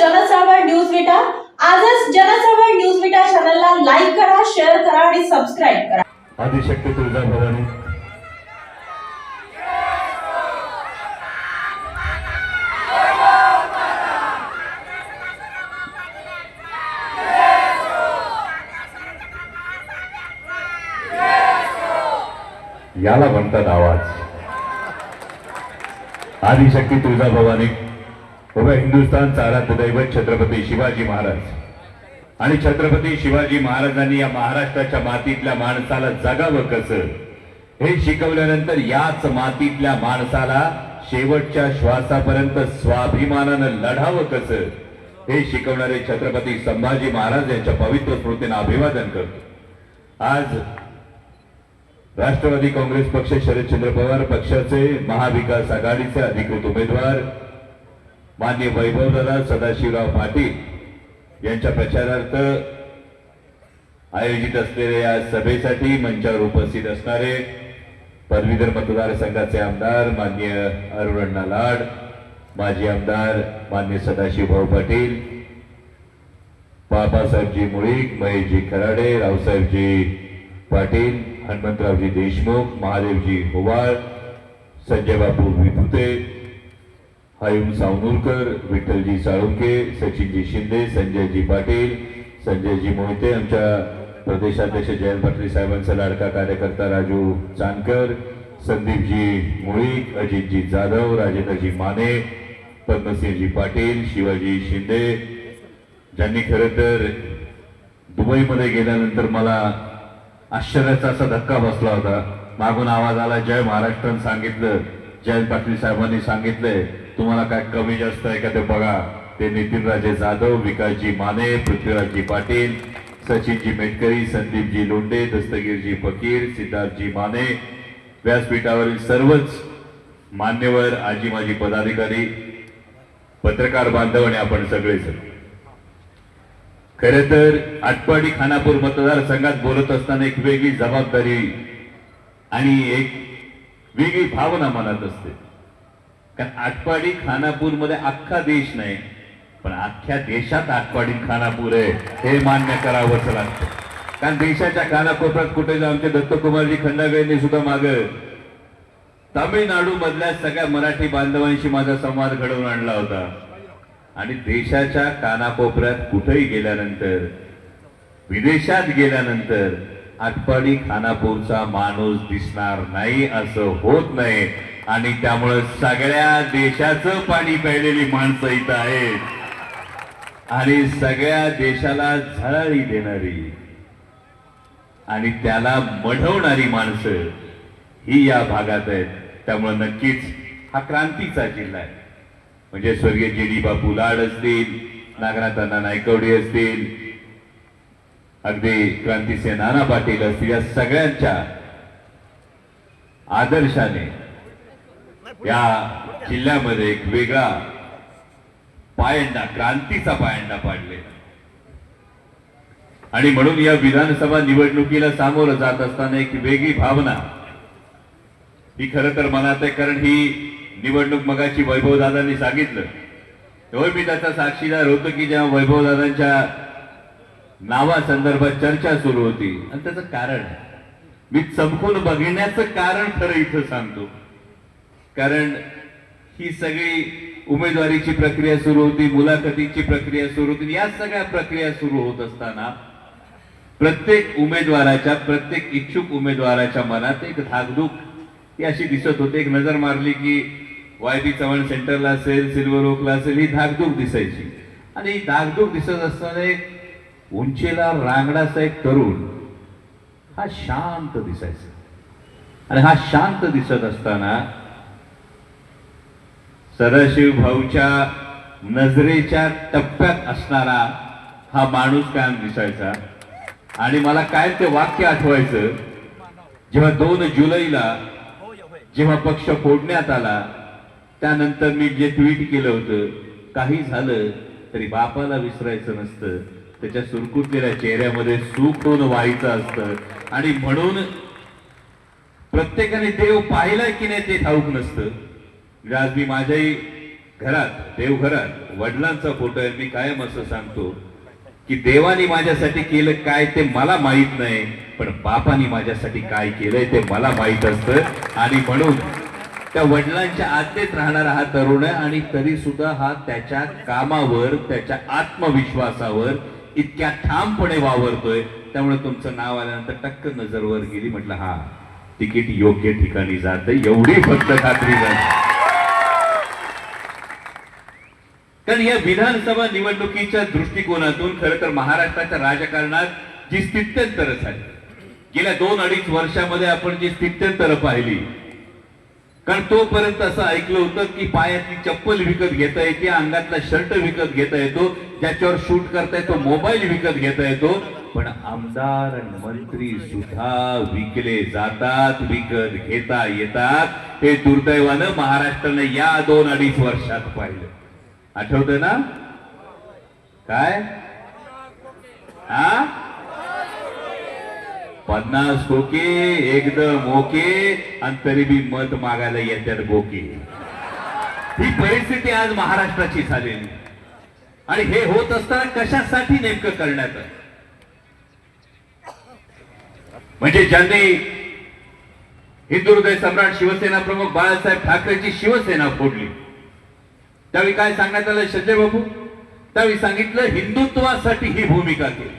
जनचळवळ news विटा. आजच जनचळवळ news विटा चॅनलला लाईक करा शेअर करा आणि सबस्क्राईब करा. आदिशक्ती तुळजाभवानी याला म्हणतात आवाज. आदिशक्ती तुळजाभवानी उभ्या हिंदुस्थानचा आराध्य दैवत छत्रपती शिवाजी महाराज. आणि छत्रपती शिवाजी महाराजांनी या महाराष्ट्राच्या मातीतल्या माणसाला जगावं कसं? हे शिकवल्यानंतर याच मातीतल्या माणसाला शेवटच्या श्वासापर्यंत स्वाभिमानानं लढावं कसं? हे शिकवणारे छत्रपती संभाजी महाराज यांच्या पवित्र स्मृतीनं अभिवादन करतो. आज राष्ट्रवादी काँग्रेस पक्ष शरदचंद्र पवार पक्षाचे महाविकास आघाडीचे अधिकृत उमेदवार मान्य वैभवदादा सदाशिवराव पाटील यांच्या प्रचारार्थ आयोजित असलेल्या या सभेसाठी मंचावर उपस्थित असणारे पदवीधर मतदारसंघाचे आमदार मान्य अरुणण्णा लाड माजी आमदार मान्य सदाशिवभाऊ पाटील बाबासाहेबजी मुळीक महेशजी खराडे रावसाहेबजी पाटील हनुमंतरावजी देशमुख महादेवजी होवाळ संजय बापू विभुते हयुम सावनूरकर विठ्ठलजी साळुंके सचिनजी शिंदे संजयजी पाटील संजयजी मोहिते आमच्या प्रदेशाध्यक्ष जयंत पाटील साहेबांचा लाडका कार्यकर्ता राजू चांदकर संदीपजी मुळीक अजितजी जाधव राजेंद्रजी माने पद्मसिंहजी पाटील शिवाजी शिंदे ज्यांनी खरं तर दुबईमध्ये गेल्यानंतर मला आश्चर्याचा असा धक्का बसला होता. मागून आवाज आला जय महाराष्ट्र सांगितलं जयंत पाटील साहेबांनी सांगितलंय तुम्हाला काय कमी जास्त आहे का ते बघा. ते नितीनराजे जाधव विकासजी माने पृथ्वीराजजी पाटील सचिनजी मेटकरी संदीपजी लोंडे दस्तगीरजी फकीर सिद्धार्थजी माने. व्यासपीठावरील सर्वच मान्यवर आजी माजी पदाधिकारी पत्रकार बांधव आणि आपण सगळेच खरे तर आटपाडी खानापूर मतदारसंघात बोलत असताना एक वेगळी जबाबदारी आणि एक वेगळी भावना मनात असते. कारण आटपाडी खानापूरमध्ये अख्खा देश नाही पण अख्ख्या देशात आटपाडी खानापूर आहे हे मान्य करावंच लागतं. कारण देशाच्या कानाकोपऱ्यात कुठे जाऊन आमचे दत्तकुमारजी खंडागळेंनी सुद्धा माग तामिळनाडू मधल्या सगळ्या मराठी बांधवांशी माझा संवाद घडवून आणला होता. आणि देशाच्या कानाकोपऱ्यात कुठेही गेल्यानंतर विदेशात गेल्यानंतर आटपाडी खानापूरचा माणूस दिसणार नाही असं होत नाही. आणि त्यामुळं सगळ्या देशाचं पाणी प्यायलेली माणसं इथं आहेत. आणि सगळ्या देशाला झळाळी देणारी आणि त्याला मढवणारी माणसं ही या भागात आहेत. त्यामुळे नक्कीच हा क्रांतीचा जिल्हा आहे. म्हणजे स्वर्गीय जे डी बापू लाड असतील नागनाथांना नायकवडी असतील अगदी क्रांतीचे नाना पाटील असतील या सगळ्यांच्या आदर्शाने या जिल्ह्यामध्ये एक वेगळा पायंडा क्रांतीचा पायंडा पाडलेला. आणि म्हणून या विधानसभा निवडणुकीला सामोरं जात असताना एक वेगळी भावना. ही खरं तर मनात आहे कारण ही निवडणूक मगाची वैभवदादांनी सांगितलं. तेव्हा मी त्याचा साक्षीदार होतो की जेव्हा वैभवदादांच्या नावासंदर्भात चर्चा सुरू होती. आणि त्याचं कारण मी चमकून बघण्याचं कारण खरं इथं सांगतो. कारण ही सगळी उमेदवारीची प्रक्रिया सुरू होती मुलाखतीची प्रक्रिया सुरू होती या सगळ्या प्रक्रिया सुरू होत असताना प्रत्येक उमेदवाराच्या प्रत्येक इच्छुक उमेदवाराच्या मनात एक धाकधूक ही अशी दिसत होते. एक नजर मारली की वाय बी चव्हाण सेंटरला असेल सिल्वर ओकला असेल ही धाकधूक दिसायची. आणि ही धाकधूक दिसत असताना एक उंचीला रांगडाचा एक तरुण हा शांत दिसायचा. आणि हा शांत दिसत असताना सदाशिव भाऊच्या नजरेच्या टप्प्यात असणारा हा माणूस कायम दिसायचा? आणि मला काय ते वाक्य आठवायचं? जेव्हा दोन जुलैला जेव्हा पक्ष फोडण्यात आला त्यानंतर मी जे ट्विट केलं होतं काही झालं तरी बापाला विसरायचं नसतं. त्याच्या सुरकुतलेल्या चेहऱ्यामध्ये सुख होऊन व्हायचं असतं. आणि म्हणून प्रत्येकाने देव पाहिलाय की नाही ते ठाऊक नसतं. म्हणजे आज मी माझ्याही घरात देवघरात वडिलांचा फोटो आहे. मी कायम असं सांगतो की देवाने माझ्यासाठी केलं काय ते मला माहीत नाही पण बापाने माझ्यासाठी काय केलंय ते मला माहीत असतं. आणि म्हणून त्या वडिलांच्या आज्ञेत राहणारा हा तरुण आहे आणि तरी सुद्धा हा त्याच्या कामावर त्याच्या आत्मविश्वासावर इतक्या ठामपणे वावरतोय. त्यामुळे तुमचं नाव आल्यानंतर टक्क नजरवर गेली. म्हटलं हा तिकीट योग्य ठिकाणी जात एवढी फक्त खात्री झाली. कारण या विधानसभा निवडणुकीच्या दृष्टिकोनातून खरं तर महाराष्ट्राच्या राजकारणात जी स्थित्यंतर झाली गेल्या दोन अडीच वर्षामध्ये आपण जी स्थित्यंतर पाहिली कारण तोपर्यंत असं ऐकलं होतं की पायातली चप्पल विकत घेता येते अंगातला शर्ट विकत घेता येतो ज्याच्यावर शूट करता येतो मोबाईल विकत घेता येतो पण आमदार आणि मंत्री सुद्धा विकले जातात विकत घेता येतात. हे दुर्दैवानं महाराष्ट्रानं या दोन अडीच वर्षात पाहिलं. आठवतोय ना? काय? हा? पन्नास खोके एकदम ओके आणि तरी बी मत मागायला येतात बोके. ही परिस्थिती आज महाराष्ट्राची झालेली. आणि हे होत असताना कशासाठी नेमकं करण्यात म्हणजे ज्यांनी हिंदुहृदय सम्राट शिवसेना प्रमुख बाळासाहेब ठाकरेची शिवसेना फोडली त्यावेळी काय सांगण्यात आलं संजय बाबू त्यावेळी सांगितलं हिंदुत्वासाठी ही भूमिका केली.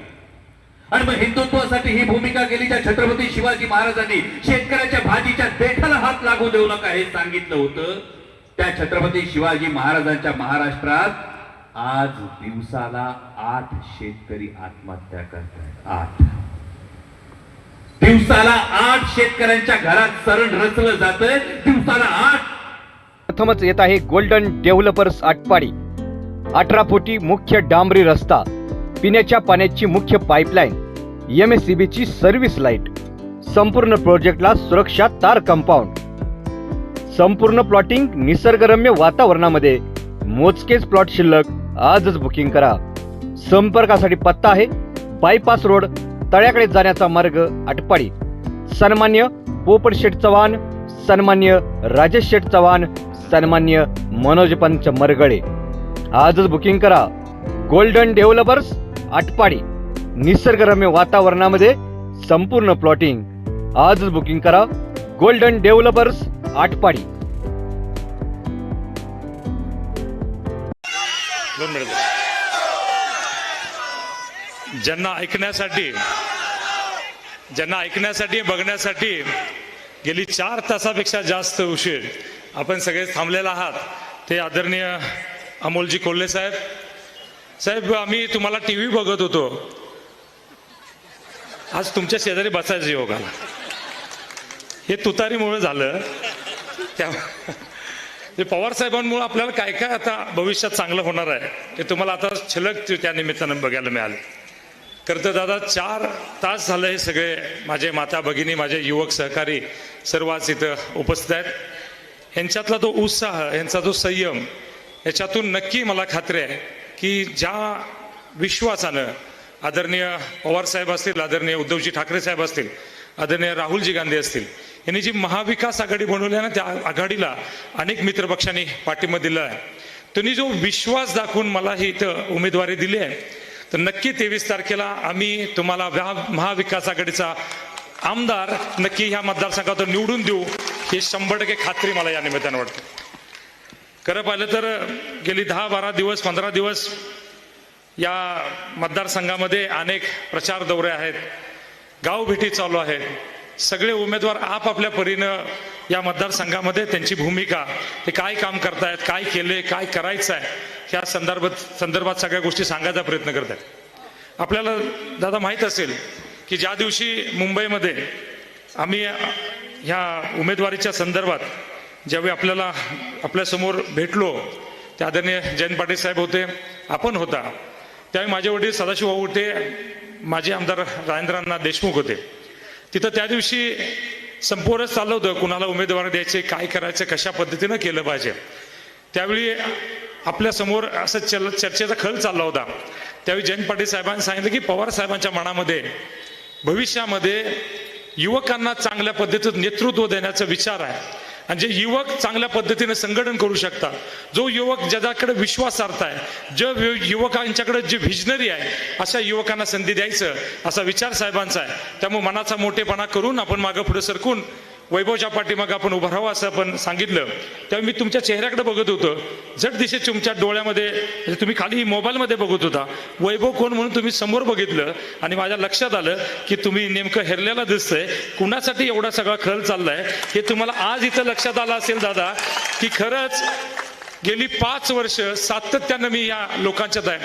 आणि मग हिंदुत्वासाठी ही भूमिका केली ज्या छत्रपती शिवाजी महाराजांनी शेतकऱ्याच्या भाजीच्या देठाला हात लागू देऊ नका हे सांगितलं होतं त्या छत्रपती शिवाजी महाराजांच्या महाराष्ट्रात आज दिवसाला आठ शेतकरी आत्महत्या करतात आठ. दिवसाला आठ शेतकऱ्यांच्या घरात सरण रचलं जात दिवसाला आठ प्रथमच येत आहे गोल्डन डेव्हलपर्स आटपाडी. अठरा फुटी मुख्य डांबरी रस्ता पिण्याच्या पाण्याची मुख्य पाईपलाईन एम एस सी बीची सर्व्हिस लाइट संपूर्ण प्रोजेक्टला सुरक्षा तार कंपाऊंड संपूर्ण प्लॉटिंग निसर्गरम्य वातावरणामध्ये. मोजकेच प्लॉट शिल्लक आजच बुकिंग करा. संपर्कासाठी पत्ता आहे बायपास रोड तळ्याकडे जाण्याचा मार्ग आटपाडी. सन्मान्य पोपट शेठ चव्हाण सन्मान्य राजेश शेठ चव्हाण सन्मान्य मनोज पंच मरगळे. आजच बुकिंग करा. Golden developers Atpadi. निसर्गरम्य वातावरणामध्ये संपूर्ण प्लॉटिंग आजच बुकिंग करा. Golden developers Atpadi. ज्यांना ऐकण्यासाठी ज्यांना ऐकण्यासाठी बघण्यासाठी गेली चार तासापेक्षा जास्त उशीर. आपण सगळे थांबलेला आहात. ते आदरणीय अमोलजी कोल्हे साहेब. साहेब आम्ही तुम्हाला टी व्ही बघत होतो. आज तुमच्या शेजारी बसायचं योग आला हे तुतारीमुळे झालं. त्या ते पवार साहेबांमुळे आपल्याला काय काय आता भविष्यात चांगलं होणार आहे ते तुम्हाला आता छलक त्या निमित्तानं बघायला मिळाले. खरं तर दादा चार तास झालं हे सगळे माझे माता भगिनी माझे युवक सहकारी सर्व आज इथं उपस्थित आहेत. यांच्यातला तो उत्साह यांचा जो संयम याच्यातून नक्की मला खात्री आहे की ज्या विश्वासानं आदरणीय पवार साहेब असतील आदरणीय उद्धवजी ठाकरे साहेब असतील आदरणीय राहुलजी गांधी असतील यांनी जी महाविकास आघाडी बनवली आहे ना त्या आघाडीला अनेक मित्रपक्षांनी पाठिंबा दिला आहे. त्यांनी जो विश्वास दाखवून मला ही इथं उमेदवारी दिली आहे तर नक्की तेवीस तारखेला आम्ही तुम्हाला व्या- महाविकास आघाडीचा आमदार नक्की ह्या मतदारसंघातून निवडून देऊ. ही शंभर टक्के खात्री मला या निमित्तानं वाटते. खरं पाहिलं तर गेली दहा बारा दिवस पंधरा दिवस या मतदारसंघामध्ये अनेक प्रचार दौरे आहेत गाव भेटी चालू आहेत. सगळे उमेदवार आपापल्या परीनं या मतदारसंघामध्ये त्यांची भूमिका ते काय काम करतायत काय केले काय करायचं आहे ह्या संदर्भात संदर्भात सगळ्या गोष्टी सांगायचा प्रयत्न करत आहेत आपल्याला दादा माहीत असेल की ज्या दिवशी मुंबईमध्ये आम्ही ह्या उमेदवारीच्या संदर्भात ज्यावेळी आपल्याला आपल्यासमोर भेटलो त्या आदरणीय जयंत पाटील साहेब होते आपण होता त्यावेळी माझे वडील सदाशिव भाऊ होते माजी आमदार राजेंद्रांना देशमुख होते. तिथं त्या दिवशी संपूर्ण चाललं होतं कुणाला उमेदवार द्यायचे काय करायचं कशा पद्धतीनं केलं पाहिजे. त्यावेळी आपल्यासमोर असं चल चर्चेचा खल चालला होता. त्यावेळी जयंत पाटील साहेबांनी सांगितलं की पवार साहेबांच्या मनामध्ये भविष्यामध्ये युवकांना चांगल्या पद्धतीत नेतृत्व देण्याचा विचार आहे. आणि जे युवक चांगल्या पद्धतीने संघटन करू शकतात. जो युवक ज्याच्याकडे विश्वासार्थ आहे जे युवकांच्याकडे जे व्हिजनरी आहे अशा युवकांना संधी द्यायचं असा विचार साहेबांचा आहे. त्यामुळे मनाचा मोठेपणा करून आपण मागं पुढे सरकून वैभवच्या पाठीमागं आपण उभं राहावं असं आपण सांगितलं. तेव्हा मी तुमच्या चेहऱ्याकडे बघत होतो. जट दिशे तुमच्या डोळ्यामध्ये म्हणजे तुम्ही खाली मोबाईलमध्ये बघत होता. वैभव कोण म्हणून तुम्ही समोर बघितलं? आणि माझ्या लक्षात आलं की तुम्ही नेमकं हेरलेला दिसतंय. कुणासाठी एवढा सगळा खल चाललाय? हे तुम्हाला आज इथं लक्षात आलं असेल दादा की खरंच गेली पाच वर्ष सातत्यानं मी या लोकांच्यात आहे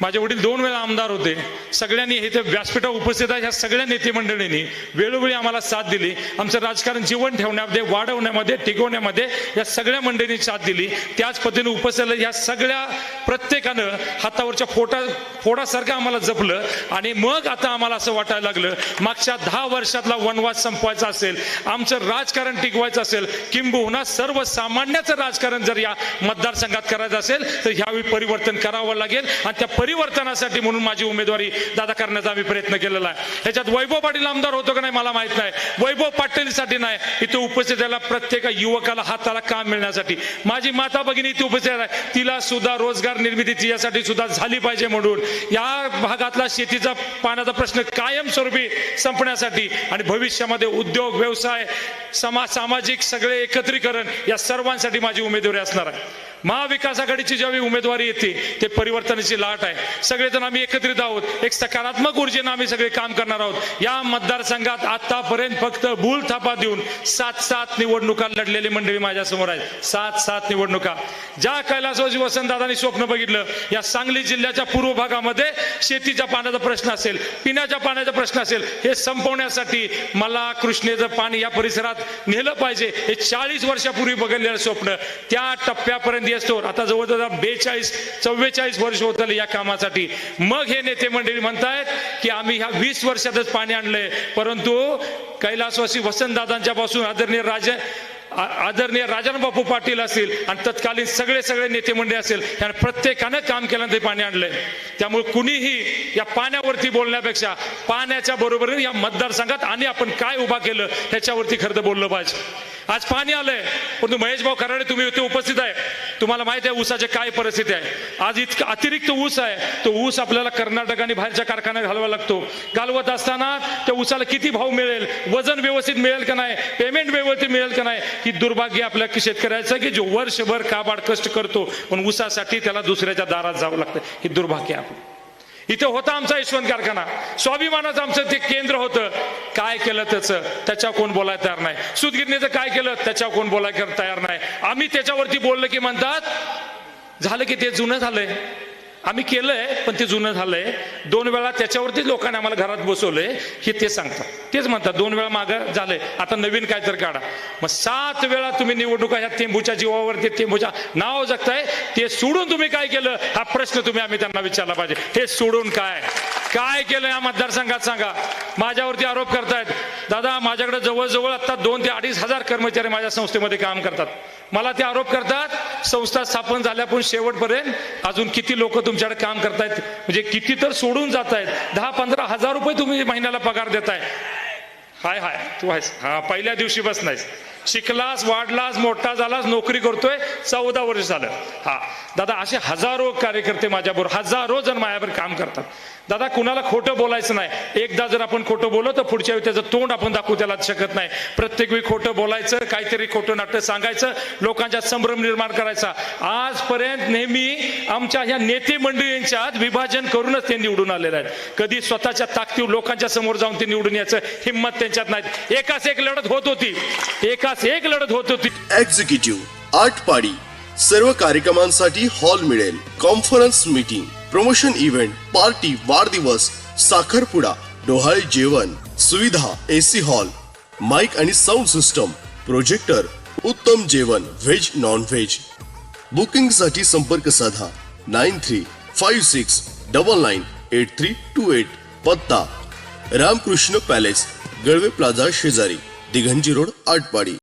माझे वडील दोन वेळा आमदार होते. सगळ्यांनी हे ते व्यासपीठा उपस्थित आहे. ह्या सगळ्या नेते मंडळींनी वेळोवेळी आम्हाला साथ दिली. आमचं राजकारण जीवन ठेवण्यामध्ये वाढवण्यामध्ये टिकवण्यामध्ये या सगळ्या मंडळींनी साथ दिली. त्याच पद्धतीने उपस्थित या सगळ्या प्रत्येकानं हातावरच्या फोटा फोडासारखं आम्हाला जपलं आणि मग आता आम्हाला असं वाटायला लागलं मागच्या दहा वर्षातला वनवास संपवायचा असेल आमचं राजकारण टिकवायचं असेल किंबहुना सर्वसामान्याचं राजकारण जर या मतदारसंघात करायचं असेल तर ह्यावेळी परिवर्तन करावं लागेल आणि त्या परिवर्तनासाठी म्हणून माझी उमेदवारी दादा करण्याचा आम्ही प्रयत्न केलेला आहे. त्याच्यात वैभव पाटील आमदार होतो का नाही मला माहीत नाही. वैभव पाटीलसाठी नाही इथे उपस्थित झाला प्रत्येक युवकाला हाताला काम मिळण्यासाठी. माझी माता भगिनी इथे उपस्थित आहे. तिला सुद्धा रोजगार निर्मिती यासाठी सुद्धा झाली पाहिजे म्हणून. या भागातला शेतीचा पाण्याचा प्रश्न कायमस्वरूपी संपण्यासाठी आणि भविष्यामध्ये उद्योग व्यवसाय समाज सामाजिक सगळे एकत्रीकरण या सर्वांसाठी माझी उमेदवारी असणार आहे. महाविकास आघाडीची ज्यावेळी उमेदवारी येते ते परिवर्तनाची लाट आहे. सगळेजण आम्ही एकत्रित आहोत. एक सकारात्मक ऊर्जेनं आम्ही सगळे काम करणार आहोत. या मतदारसंघात आतापर्यंत फक्त भूल थापा देऊन सात सात निवडणुका लढलेली मंडळी माझ्यासमोर आहेत. सात सात निवडणुका. ज्या कैलासवाजी वसंतदादांनी स्वप्न बघितलं या सांगली जिल्ह्याच्या पूर्व भागामध्ये शेतीच्या पाण्याचा प्रश्न असेल पिण्याच्या पाण्याचा प्रश्न असेल हे संपवण्यासाठी मला कृष्णेचं पाणी या परिसरात नेलं पाहिजे. हे चाळीस वर्षापूर्वी बघितलेलं स्वप्न. त्या टप्प्यापर्यंत येतो आता जवळजवळ बेचाळीस चव्वेचाळीस वर्ष होत आले या कामासाठी. मग हे नेते मंडळी म्हणतायत की आम्ही ह्या वीस वर्षातच पाणी आणलंय. परंतु कैलासवासी वसंतदादांच्या पासून आदरणीय राजा आदरणीय राजन बापू पाटील असतील आणि तत्कालीन सगळे सगळे नेते मंडळी असेल या प्रत्येकानं काम केलं ते पाणी आणलंय. त्यामुळे कुणीही या पाण्यावरती बोलण्यापेक्षा पाण्याच्या बरोबरीने या मतदारसंघात आणि आपण काय उभा केलं ह्याच्यावरती खरं तर बोललं पाहिजे. आज पाणी आलंय. परंतु महेश भाऊ कराडे तुम्ही इथे उपस्थित आहे. तुम्हाला माहिती आहे ऊसाची काय परिस्थिती आहे. आज इतकं अतिरिक्त ऊस आहे. तो ऊस आपल्याला कर्नाटक आणि बाहेरच्या कारखान्यात घालवा लागतो. घालवत असताना त्या ऊसाला किती भाव मिळेल? वजन व्यवस्थित मिळेल का नाही? पेमेंट व्यवस्थित मिळेल का नाही? ही दुर्भाग्य आपल्या शेतकऱ्याचं की जो वर्षभर काबाड कष्ट करतो पण ऊसासाठी त्याला दुसऱ्याच्या दारात जावं लागतं. ही दुर्भाग्य आपलं. इथे होता आमचा यशवंत कारखाना. स्वाभिमानाचं आमचं ते केंद्र होतं. काय केलं त्याचं? त्याच्या कोण बोलायला तयार नाही. सुदगिरणीचं काय केलं? त्याच्या कोण बोलायला तयार नाही. आम्ही त्याच्यावरती बोललं की म्हणतात झालं की ते जुनं झालंय. आम्ही केलंय पण ते जुनं झालंय. दोन वेळा त्याच्यावरतीच लोकांनी आम्हाला घरात बसवलंय हे ते सांगतात. तेच म्हणतात दोन वेळा मागं झालंय. आता नवीन काय तर काढा. मग सात वेळा तुम्ही निवडणुका ह्या तेंबूच्या जीवावरती तेंबूच्या नाव जगताय. ते सोडून तुम्ही काय केलं? हा प्रश्न तुम्ही आम्ही त्यांना विचारला पाहिजे. हे सोडून काय? काय केलं या मतदारसंघात सांगा. माझ्यावरती आरोप करतायत. दादा माझ्याकडे जवळजवळ आता दोन ते अडीच हजार कर्मचारी माझ्या संस्थेमध्ये काम करतात. मला ते आरोप करतात संस्था स्थापन झाल्यापासून शेवटपर्यंत अजून किती लोक तुमच्याकडे काम करतायत? म्हणजे किती तर सोडून जात आहेत दहा पंधरा हजार रुपये तुम्ही महिन्याला पगार देताय. हाय हाय. तू आहेस. हा पहिल्या दिवशी बस नाहीस शिकलास वाढलास मोठा झालास नोकरी करतोय चौदा वर्ष झालं. हा. दादा असे हजारो कार्यकर्ते माझ्याबरोबर हजारो जण माझ्यावर काम करतात. दादा कुणाला खोटं बोलायचं नाही. एकदा जर आपण खोटं बोललो तर पुढच्या वेळी त्याचं तोंड आपण दाखवू त्याला शकत नाही. प्रत्येक वेळी खोटं बोलायचं काहीतरी खोटं नाट्य सांगायचं लोकांच्या संभ्रम निर्माण करायचा. आजपर्यंत नेहमी आमच्या ह्या नेते मंडळींच्या विभाजन करूनच ते निवडून आलेले आहेत. कधी स्वतःच्या ताकदीवर लोकांच्या समोर जाऊन ते निवडून यायचं हिंमत त्यांच्यात नाही एकाच एक लढत होत होती. एका एकाच एक लढत होत होती. एक्झिक्युटिव्ह आठ पाडी. सर्व कार्यक्रमांसाठी हॉल मिळेल. Conference meeting promotion event party वाढदिवस साखरपुडा डोहाळे जेवण सुविधा एसी हॉल माइक आणि साऊंड सिस्टम प्रोजेक्टर उत्तम जेवण व्हेज नॉन व्हेज बुकिंगसाठी संपर्क साधा. Nine three five six double nine eight three two eight. पत्ता. रामकृष्ण पॅलेस गळवे प्लाझा शेजारी दिघंजी रोड आटपाडी